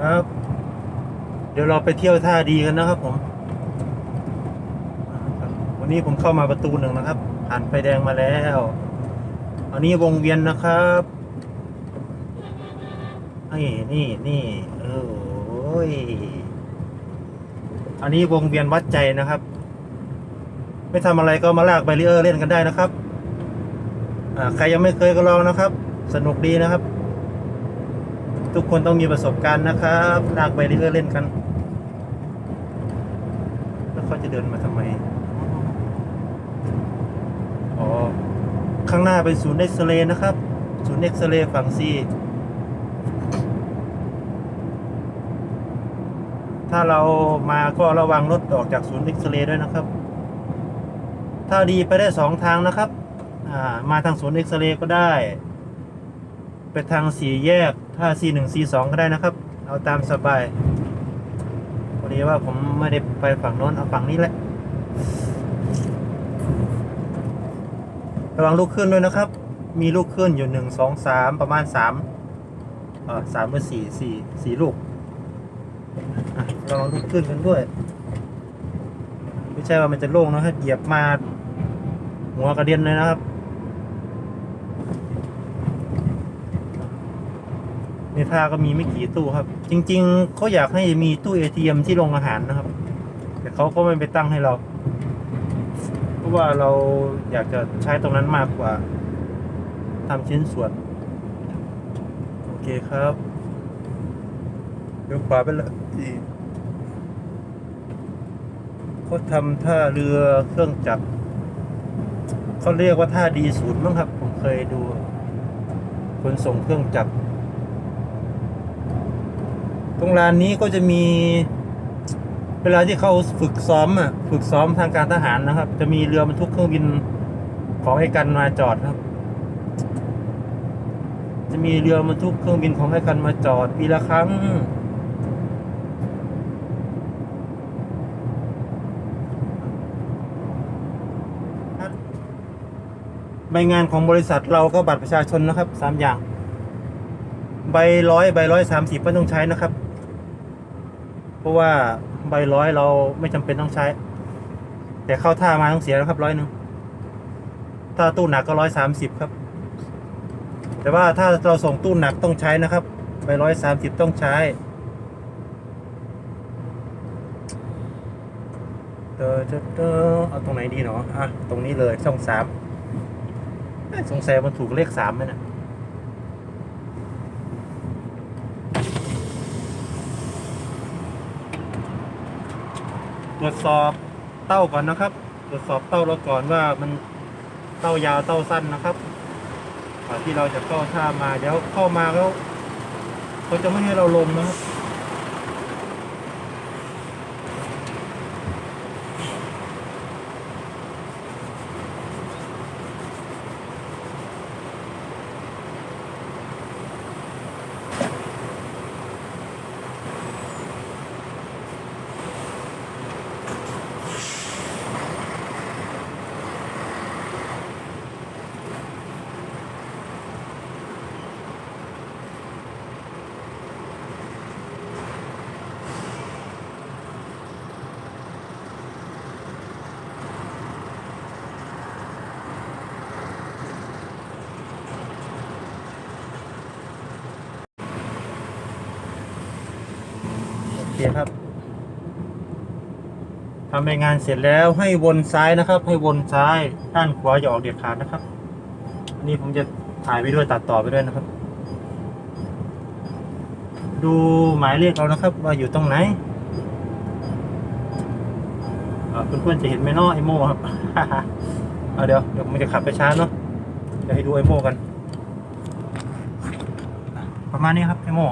ครับ เดี๋ยวเราไปเที่ยวท่าดีกันนะครับผมวันนี้ผมเข้ามาประตูหนึ่งนะครับ ผ่านไฟแดงมาแล้วอันนี้วงเวียนนะครับนี่นี่นี่เออโอ้ยอันนี้วงเวียนวัดใจนะครับ ไม่ทำอะไรก็มาลากไบเรเออร์เล่นกันได้นะครับใครยังไม่เคยก็ลองนะครับ สนุกดีนะครับ ทุกคนต้องมีประสบการณ์นะครับลากไบเรเออร์เล่นกัน แล้วเขาจะเดินมาทำไม อ๋อ ข้างหน้าเป็นศูนย์เอ็กซเรย์นะครับ ศูนย์เอ็กซเรย์ฝั่งซีถ้าเรามาก็ระวังรถออกจากศูนย์เอ็กซเรย์ด้วยนะครับ ถ้าดีไปได้สองทางนะครับามาทางศูนย์เอ็กซเรย์ก็ได้ ไปทางสี่แยก ถ้า C1 C2 ก็ได้นะครับ เอาตามสบายพอดีว่าผมไม่ได้ไปฝั่งโน้นเอาฝั่งนี้แหละ ระวังลูกขึ้นด้วยนะครับ มีลูกขึ้นอยู่หนึ่งสองสามประมาณสามเออสามหรือสี่สี่สี่ลูกอะระวังลูกขึ้นกันด้วย ไม่ใช่ว่ามันจะโล่งนะครับเหยียบมา หัวกระเด็นเลยนะครับ ในท่าก็มีไม่กี่ตู้ครับ จริง ๆเขาอยากให้มีตู้ ATM ที่โรงอาหารนะครับ แต่เขาก็ไม่ไปตั้งให้เรา เพราะว่าเราอยากจะใช้ตรงนั้นมากกว่าทำชิ้นส่วน โอเคครับเดี๋ยวขวาไปลยที่เขาทำท่าเรือเครื่องจักรเขาเรียกว่าท่าดีศูนย์มั้งครับ ผมเคยดู คนส่งเครื่องจักร ตรงลานนี้ก็จะมี เวลาที่เขาฝึกซ้อมอะฝึกซ้อมทางการทหารนะครับ จะมีเรือบรรทุกเครื่องบินของไอ้กันมาจอดครับ จะมีเรือบรรทุกเครื่องบินของไอ้กันมาจอดปีละครั้งใบงานของบริษัทเราก็บัตรประชาชนนะครับสามอย่าง ใบร้อยใบร้อยสามสิบไม่ต้องใช้นะครับ ราะว่าใบร้อยเราไม่จำเป็นต้องใช้ แต่เข้าท่ามาต้องเสียนะครับร้อยหนึ่งถ้าตู้หนักก็ร้อยสามสิบครับ แต่ว่าถ้าเราส่งตู้หนักต้องใช้นะครับใบร้อยสามสิบต้องใช้เดอเดอเอเอาตรงไหนดีเนาะอะตรงนี้เลยช่องสามสงสัยมันถูกเลขสามไหมนะ ตรวจสอบเต้าก่อนนะครับ ตรวจสอบเต้าเราก่อนว่ามันเต้ายาวเต้าสั้นนะครับก่อนที่เราจะเข้าท่ามาเดี๋ยวเข้ามาแล้วเขาจะไม่ให้เราลงนะครับ เคครับทำรายงานเสร็จแล้วให้วนซ้ายนะครับ ให้วนซ้ายด้านขวาอย่าออกเด็ดขาดนะครับ อันนี้ผมจะถ่ายไปด้วยตัดต่อไปด้วยนะครับ ดูหมายเลขเรานะครับ ว่าอยู่ตรงไหนเอ่อเพื่อนๆจะเห็นไหมเนาะไอโม่ครับเเดี๋ยวเดี๋ยวผมจะขับไปช้าเนาะเดี๋ยวให้ดูไอโม่กัน ประมาณนี้ครับไอโม่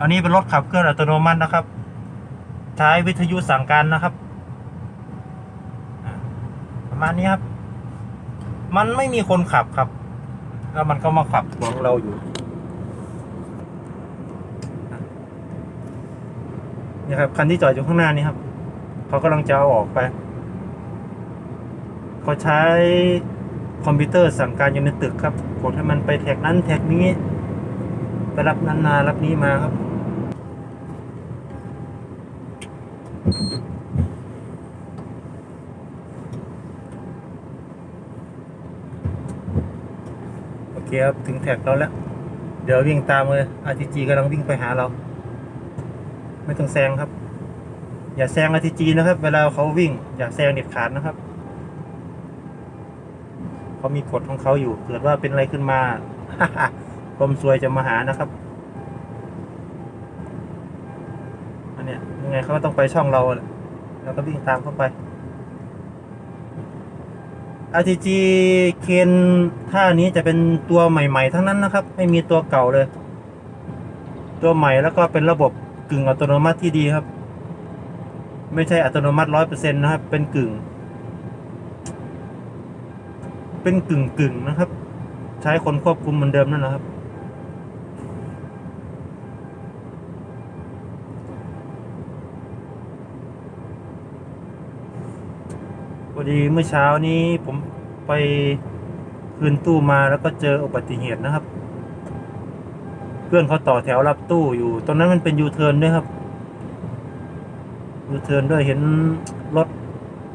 อันนี้เป็นรถขับเคลื่อนอัตโนมัตินะครับ ใช้วิทยุสั่งการนะครับ ประมาณนี้ครับ มันไม่มีคนขับครับ แล้วมันก็มาขับขวางเราอยู่อะนี่ครับคันที่จอดอยู่ข้างหน้านี้ครับเขากำลังจะเอาออกไปเขาใช้คอมพิวเตอร์สั่งการอยู่ในตึกครับกดให้มันไปแท็กนั้นแท็กนี้ไปรับนั้นมารับนี้มาครับ เคครับถึงแท็กเราแล้ว เดี๋ยววิ่งตามเลย RTG กำลังวิ่งไปหาเรา ไม่ต้องแซงครับ อย่าแซง RTG นะครับ เวลาเขาวิ่ง อย่าแซงเด็ดขาดนะครับเขามีกฎของเขาอยู่ เกิดว่าเป็นอะไรขึ้นมาความซวยจะมาหานะครับอันเนี้ยยังไงเขาก็ต้องไปช่องเราแหละแล้วก็วิ่งตามเข้าไป RTG เคนท่านี้จะเป็นตัวใหม่ ๆ ทั้งนั้นนะครับ ไม่มีตัวเก่าเลย ตัวใหม่แล้วก็เป็นระบบกึ่งอัตโนมัติที่ดีครับ ไม่ใช่อัตโนมัติร้อยเปอร์เซ็นต์นะครับ เป็นกึ่ง เป็นกึ่งกึ่งๆนะครับ ใช้คนควบคุมเหมือนเดิมนั่นแหละครับ อดีเมื่อเช้านี้ผมไปคืนตู้มาแล้วก็เจออุบัติเหตุนะครับ เพื่อนเขาต่อแถวรับตู้อยู่ตรงนั้นมันเป็นยูเทิร์นด้วยครับยูเทิร์นด้วยเห็นรถ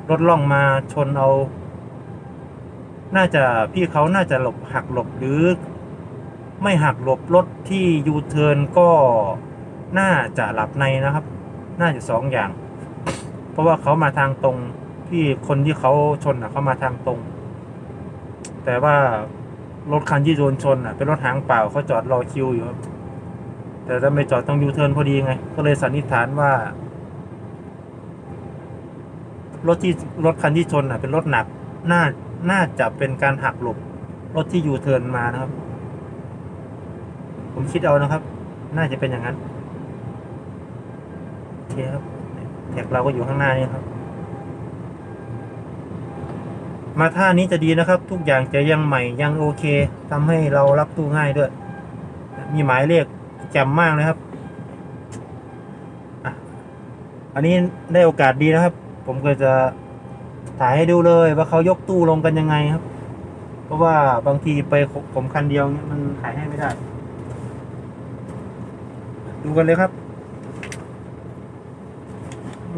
รถล่องมาชนเอา น่าจะพี่เขาน่าจะหลบหักหลบหรือ ไม่หักหลบรถที่ยูเทิร์นก็น่าจะหลับในนะครับ น่าจะสองอย่าง เพราะว่าเขามาทางตรง ที่คนที่เขาชนอะเขามาทางตรง แต่ว่ารถคันที่โดนชนอะเป็นรถหางเปล่าเขาจอดรอคิวอยู่ครับแต่ถ้าไม่จอดต้องยูเทิร์นพอดีไง ก็เลยสันนิษฐานว่า รถที่รถคันที่ชนอะ เป็นรถหนักน่าน่าจะเป็นการหักหลบรถที่ยูเทิร์นมานะครับ ผมคิดเอานะครับ น่าจะเป็นอย่างนั้นโอเคครับแท็กเราก็อยู่ข้างหน้านี่ครับ มาท่านี้จะดีนะครับ ทุกอย่างจะยังใหม่ยังโอเคทำให้เรารับตู้ง่ายด้วย มีหมายเลขแจ่มมากเลยครับอันนี้ได้โอกาสดีนะครับ ผมก็จะถ่ายให้ดูเลยว่าเขายกตู้ลงกันยังไงครับ เพราะว่าบางทีไปผมคันเดียวเนี่ยมันถ่ายให้ไม่ได้ ดูกันเลยครับ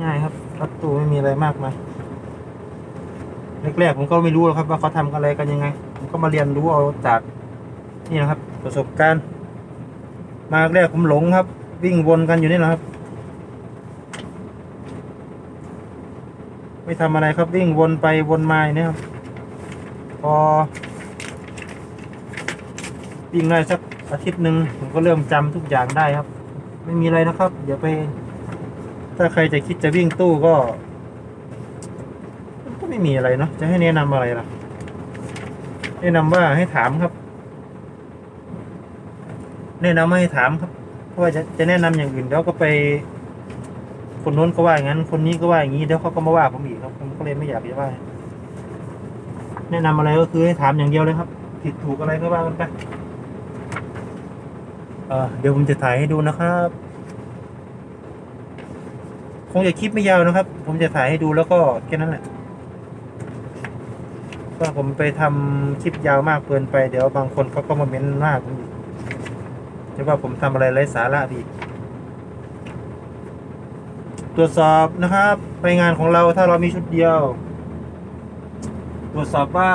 ง่ายครับ รับตู้ไม่มีอะไรมากมาย แรกๆผมก็ไม่รู้หรอกครับว่าเขาทำอะไรกันยังไง ผมก็มาเรียนรู้เอาจากนี่นะครับ ประสบการณ์ มาแรกผมหลงครับ วิ่งวนกันอยู่นี่แหละครับ ไม่ทำอะไรครับวิ่งวนไปวนมาอย่างนี้ครับพอวิ่งได้สักอาทิตย์หนึ่งผมก็เริ่มจำทุกอย่างได้ครับ ไม่มีอะไรนะครับเดี๋ยวไป ถ้าใครจะคิดจะวิ่งตู้ก็ ไม่มีอะไรเนาะจะให้แนะนำอะไรล่ะ แนะนำว่าให้ถามครับ แนะนำว่าให้ถามครับเพราะว่าจะจะแนะนำอย่างอื่นเดี๋ยวก็ไป คนโน้นก็ว่าอย่างนั้น คนนี้ก็ว่าอย่างนี้เดี๋ยวเขาก็มาว่าผมอีกครับผมก็เลยไม่อยากจะว่าแนะนำอะไรก็คือให้ถามอย่างเดียวเลยครับผิดถูกอะไรก็ว่ากันไปเเดี๋ยวผมจะถ่ายให้ดูนะครับคงจะคลิปไม่ยาวนะครับ ผมจะถ่ายให้ดูแล้วก็แค่นั้นแหละ ว่าผมไปทำคลิปยาวมากเกินไปเดี๋ยวบางคนเขาก็มาเม้นมากผมอีกจะว่าผมทำอะไรไร้สาระดีตรวจสอบนะครับ ไปงานของเราถ้าเรามีชุดเดียว ตรวจสอบว่า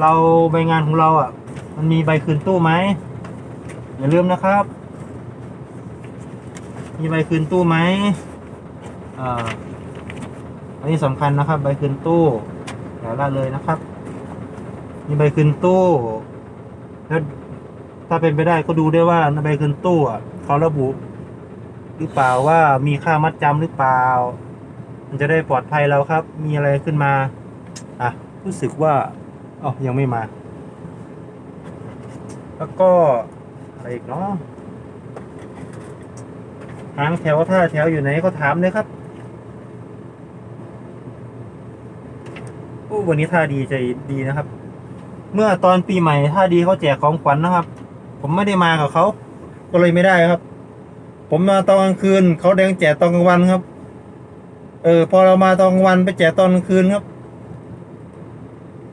เราใบงานของเราอะ มันมีใบคืนตู้ไหมอย่าลืมนะครับ มีใบคืนตู้ไหมอ่าอันนี้สำคัญนะครับ ใบคืนตู้ อย่าละเลยนะครับ มีใบคืนตู้แล้วถ้าเป็นไปได้ก็ดูได้ว่าใบคืนตู้อะเขาระบุ หรือเปล่าว่ามีค่ามัดจำหรือเปล่า มันจะได้ปลอดภัยเราครับ มีอะไรขึ้นมา อะ รู้สึกว่าอ๋อยังไม่มา แล้วก็อะไรอีกเนาะหางแถวท่าแถวอยู่ไหนก็ถามเลยครับโอ้ วันนี้ท่าดีใจดีนะครับ เมื่อตอนปีใหม่ท่าดีเขาแจกของขวัญนะครับ ผมไม่ได้มากับเขาก็เลยไม่ได้ครับ ผมมาตอนกลางคืนเขาแดงแจกตอนกลางวันครับ เออ พอเรามาตอนกลางวันไปแจกตอนกลางคืนครับ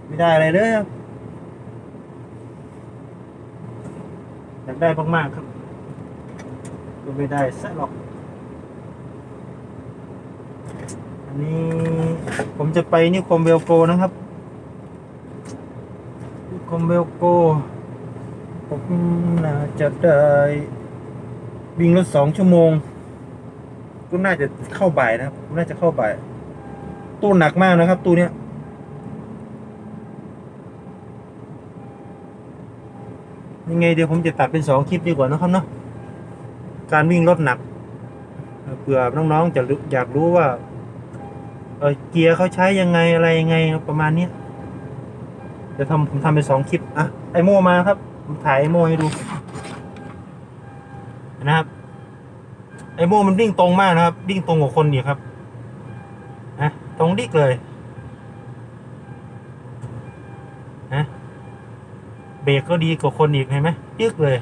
ไม่ได้อะไรเลยครับอยากได้มากๆครับก็ไม่ได้ซะหรอก อันนี้ผมจะไปนิคมเวลโกนะครับ นิคมเวลโก ผมน่าจะได้วิ่งรถสองชั่วโมง ก็น่าจะเข้าบ่ายนะครับน่าจะเข้าบ่าย ตู้หนักมากนะครับ ตู้เนี้ยยังไงเดี๋ยวผมจะตัดเป็นสองคลิปดีกว่านะครับเนาะการวิ่งรถหนักเผื่อน้องๆจะอยากรู้ว่า เออเกียร์เขาใช้ยังไงอะไรยังไงประมาณเนี้ยจะทำผมทำเป็นสองคลิปอะไอโมมาครับผมถ่ายไอโมให้ดูนะครับ ไอโมมันวิ่งตรงมากนะครับวิ่งตรงกว่าคนอีกครับนะตรงดิกเลยนะเบรกก็ดีกว่าคนอีกเห็นไหมยึกเลย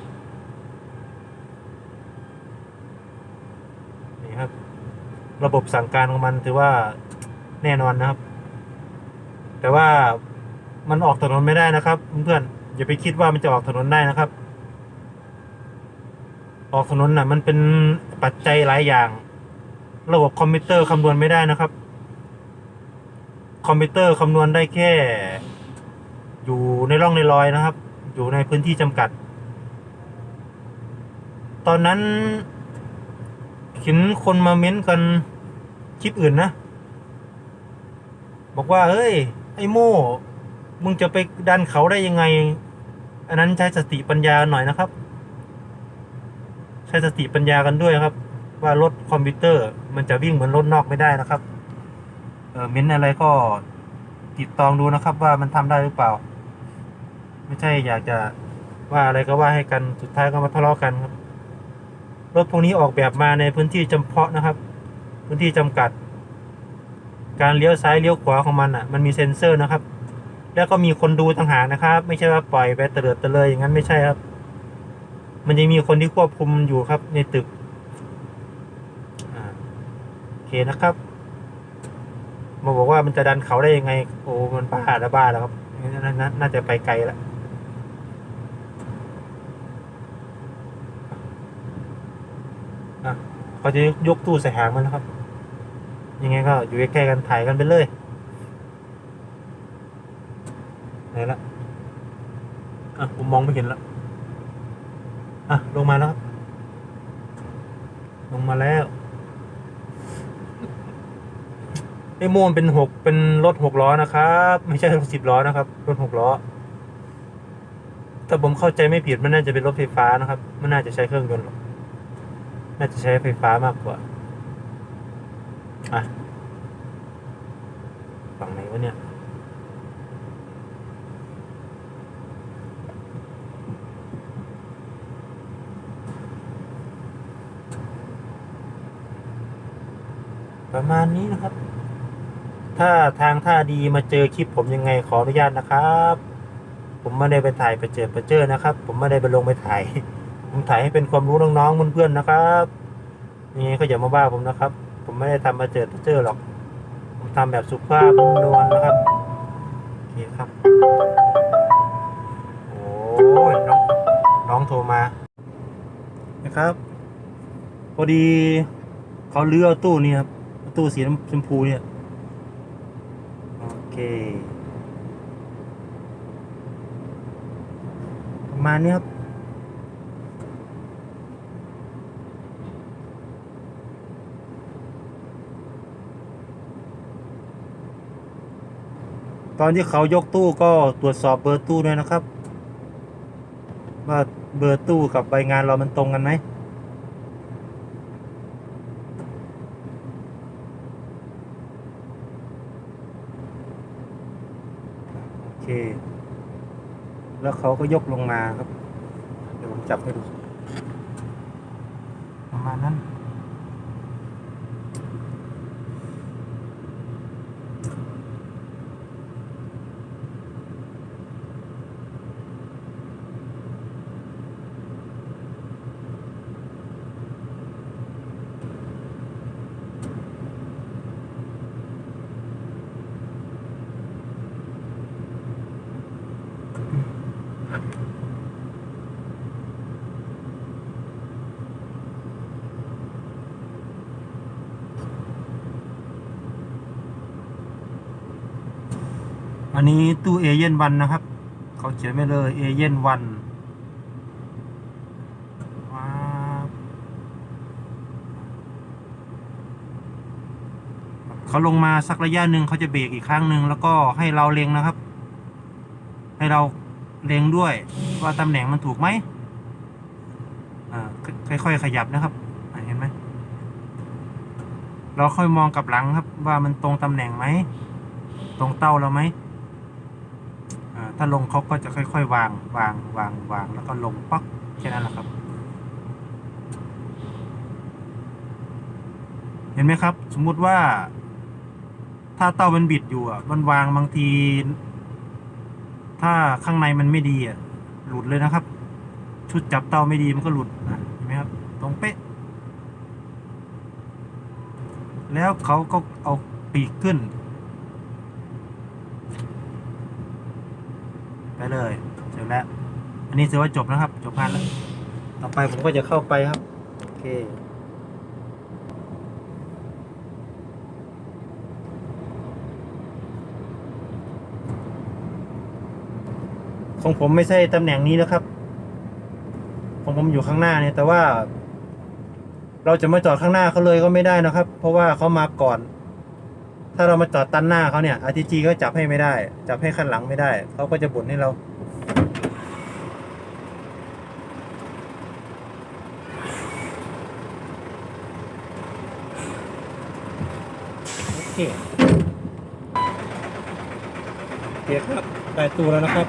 นี่ครับ ระบบสั่งการของมันถือว่า แน่นอนนะครับ แต่ว่ามันออกถนนไม่ได้นะครับเพื่อนๆอย่าไปคิดว่ามันจะออกถนนได้นะครับ ออกถนนน่ะ มันเป็นปัจจัยหลายอย่าง ระบบคอมพิวเตอร์คำนวณไม่ได้นะครับ คอมพิวเตอร์คำนวณได้แค่ อยู่ในร่องในรอยนะครับ อยู่ในพื้นที่จำกัด ตอนนั้นเห็นคนมาเม้นต์กันคลิปอื่นนะ บอกว่า เฮ้ย ไอ้โม่มึงจะไปดันเขาได้ยังไง อันนั้นใช้สติปัญญาหน่อยนะครับ ใช้สติปัญญากันด้วยครับ ว่ารถคอมพิวเตอร์ มันจะวิ่งเหมือนรถนอกไม่ได้นะครับ เออเม้นอะไรก็ติดตองดูนะครับ ว่ามันทำได้หรือเปล่า ไม่ใช่อยากจะว่าอะไรก็ว่าให้กันสุดท้ายก็มาทะเลาะกันครับ รถพวกนี้ออกแบบมาในพื้นที่จำเพาะนะครับ พื้นที่จำกัด การเลี้ยวซ้ายเลี้ยวขวาของมันอะ มันมีเซ็นเซอร์นะครับ แล้วก็มีคนดูต่างหากนะครับ ไม่ใช่ว่าปล่อยไปเตลิดเตะเลยอย่างนั้นไม่ใช่ครับ มันยังมีคนที่ควบคุมอยู่ครับ ในตึกโอเคนะครับมาบอกว่ามันจะดันเขาได้ยังไง โอ้มันบ้าละบ้าแล้วครับน่าน่าน่าจะไปไกลแล้วอะเขาจะยกตู้ใส่หางมันนะครับ ยังไงก็อยู่ใกล้ๆกันถ่ายกันไปเลยไหนละอะผมมองไม่เห็นละอะลงมาแล้วครับลงมาแล้วไอ้โมมนเป็นหกเป็นรถหกล้อนะครับ ไม่ใช่รถสิบล้อนะครับ รถหกล้อถ้าผมเข้าใจไม่ผิดมันน่าจะเป็นรถไฟฟ้านะครับ มันน่าจะใช้เครื่องยนต์น่าจะใช้ไฟฟ้ามากกว่า อะฝั่งไหนวะเนี่ยประมาณนี้นะครับ ถ้าทางท่าดีมาเจอคลิปผมยังไงขออนุญาตนะครับ ผมไม่ได้ไปถ่ายไปเจอไปเจอนะครับ ผมไม่ได้ไปลงไปถ่าย ผมถ่ายให้เป็นความรู้น้องๆเพื่อนๆนะครับ นี่ก็อย่ามาว่าผมนะครับ ผมไม่ได้ทำมาเจอเจอหรอก ผมทำแบบสุภาพนุ่มนวลนะครับโอเคครับ โอ้ยน้องน้องโทรมานะครับพอดีเขาเลือกตู้นี่ครับตู้สีชมพูเนี่ยโอเคประมาณนี้ครับ ตอนที่เขายกตู้ก็ตรวจสอบเบอร์ตู้ด้วยนะครับ ว่าเบอร์ตู้กับใบงานเรามันตรงกันไหมโอเค แล้วเขาก็ยกลงมาครับ เดี๋ยวผมจับให้ดูประมาณนั้น โอันนี้ตู้เอเย่นวันนะครับ เขาเขียนไว้เลยเอเย่นวันเขาลงมาสักระยะหนึ่งเขาจะเบรกอีกครั้งหนึ่งแล้วก็ให้เราเล็งนะครับ ให้เราเล็งด้วย ว่าตำแหน่งมันถูกไหมอ่าค่อยๆขยับนะครับเห็นไหมเราค่อยมองกลับหลังครับ ว่ามันตรงตำแหน่งไหม ตรงเต้าเราไหม ถ้าลงเขาก็จะค่อย ๆ วางวางวางวาง แล้วก็ลงป๊อกแค่นั้นแหละครับ เห็นไหมครับ สมมุติว่า ถ้าเต้ามันบิดอยู่อะมันวางบางที ถ้าข้างในมันไม่ดีอะหลุดเลยนะครับ ชุดจับเต้าไม่ดีมันก็หลุดอะเห็นไหมครับ ตรงเป๊ะ แล้วเขาก็เอาปีกขึ้น ไปเลยเสร็จแล้ว อันนี้ถือว่าจบนะครับ จบงานแล้ว ต่อไปผมก็จะเข้าไปครับ โอเค ของผมไม่ใช่ตำแหน่งนี้นะครับ ของผมอยู่ข้างหน้าเนี่ยแต่ว่า เราจะมาจอดข้างหน้าเขาเลยก็ไม่ได้นะครับ เพราะว่าเขามาก่อน ถ้าเรามาจอดตันหน้าเขาเนี่ย RTG ก็จับให้ไม่ได้ จับให้คันหลังไม่ได้ เขาก็จะบ่นให้เราโอเคโอเคครับได้ตู้แล้วนะครับ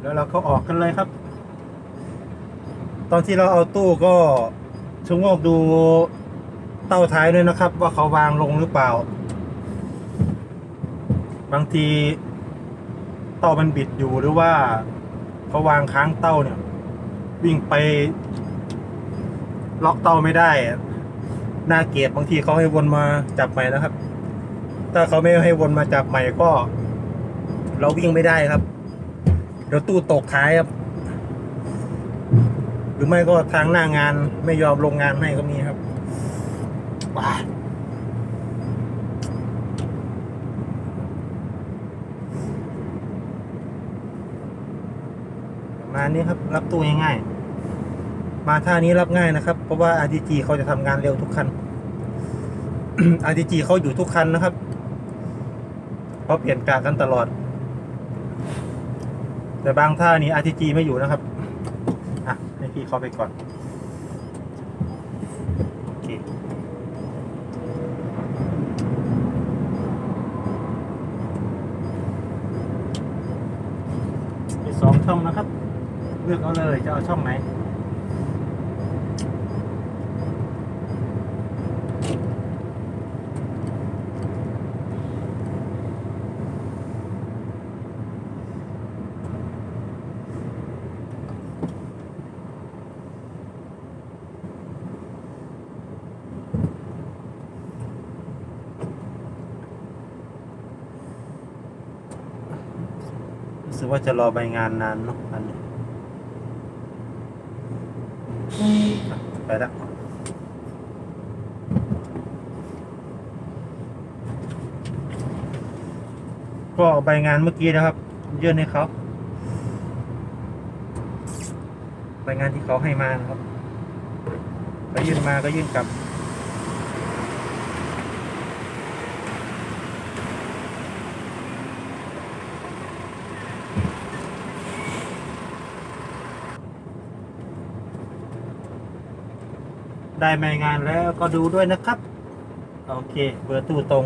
แล้วเราก็ออกกันเลยครับ ตอนที่เราเอาตู้ก็ ชะโงกดูเต้าท้ายด้วยนะครับ ว่าเขาวางลงหรือเปล่า บางทีเต้ามันบิดอยู่หรือว่าเขาวางค้างเต้าเนี่ย วิ่งไป ล็อกเต้าไม่ได้หน้าเกียรบางทีเขาให้วนมาจับใหม่นะครับ ถ้าเขาไม่ให้วนมาจับใหม่ก็ เราวิ่งไม่ได้ครับเดี๋ยวตู้ตกท้ายครับ หรือไม่ก็ทางหน้างานไม่ยอมลงงานให้ก็มีครับว้าประมาณนี้ครับ รับตู้ง่ายๆ มาท่านี้รับง่ายนะครับ เพราะว่า RTG เขาจะทำงานเร็วทุกคัน RTG เขาอยู่ทุกคันนะครับเขาเปลี่ยนกากันตลอด แต่บางท่านี้ RTG ไม่อยู่นะครับอะให้ พี่เข้าไปก่อนโอเคมีสองช่องนะครับ เลือกเอาเลยจะเอาช่องไหน กว่าจะรอใบงานนานเนาะอันนี้ไปแล้วก็ใบงานเมื่อกี้นะครับ ยื่นให้เขาใบงานที่เขาให้มานะครับไปยื่นมาก็ยื่นกลับ ได้ใบงานแล้วก็ดูด้วยนะครับ โอเค เบอร์ตู้ตรง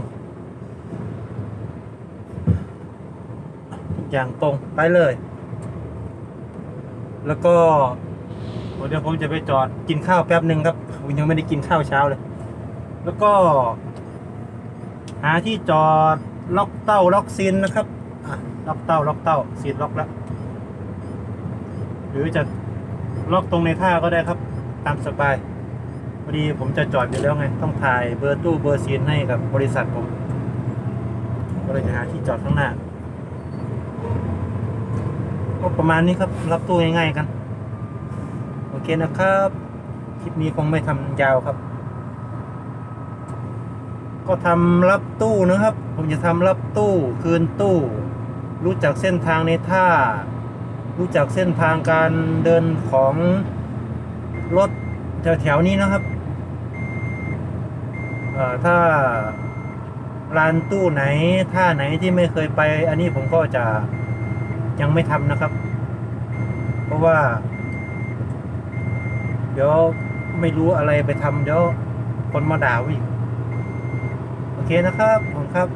อย่างตรงไปเลย แล้วก็เดี๋ยวผมจะไปจอดกินข้าวแป๊บหนึ่งครับผมยังไม่ได้กินข้าวเช้าเลย แล้วก็ หาที่จอดล็อกเต้าล็อกซินนะครับล็อกเต้าล็อกเต้าซีนล็อกแล้วหรือจะล็อกตรงในท่าก็ได้ครับ ตามสบาย อดีผมจะจอดอยู่แล้วไง ต้องถ่ายเบอร์ตู้เบอร์ซีนให้กับบริษัทผมก็เลยจะหาที่จอดข้างหน้า ก็ประมาณนี้ครับ รับตู้ง่ายๆกัน โอเคนะครับ คลิปนี้คงไม่ทำยาวครับ ก็ทำรับตู้นะครับ ผมจะทำรับตู้คืนตู้ รู้จักเส้นทางในท่า รู้จักเส้นทางการเดินของรถแถวๆนี้นะครับ ถ้าร้านตู้ไหนท่าไหนที่ไม่เคยไป อันนี้ผมก็จะยังไม่ทำนะครับ เพราะว่า เดี๋ยวไม่รู้อะไรไปทำเดี๋ยวคนมาด่าวิโอเคนะครับผมครับ